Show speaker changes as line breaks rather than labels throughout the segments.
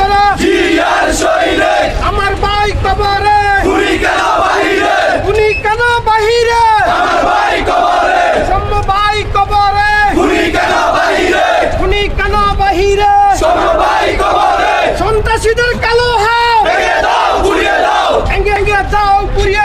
করে। জিয়ার সৈনিক আমার ভাই কবরে। উনি কেন বাহিরে? উনি কেন বাহিরে? আমার ভাই কবরে। সম ভাই কবরে। উনি কেন বাহিরে? উনি সন্ত্রাসীদের কালো হ্যাঁ দাও দাও। দাও পুড়িয়ে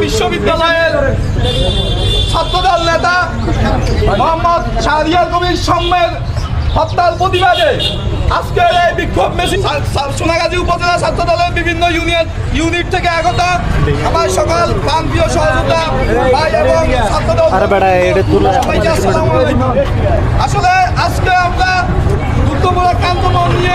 বিশ্ববিদ্যালয়ের ছাত্রদল নেতা মোহাম্মদ শাহরিয়ার কবির সম্মের হত্যার প্রতিবাদে আজকের এই বিক্ষোভ মেশিন সোনাগাজী উপজেলা ছাত্রদলের বিভিন্ন ইউনিয়ন ইউনিট থেকে আগত আমার সকল প্রান্তীয় সহযোগিতা ভাই এবং ছাত্রদল। আসলে আজকে আমরা গুরুত্বপূর্ণ আন্দোলন নিয়ে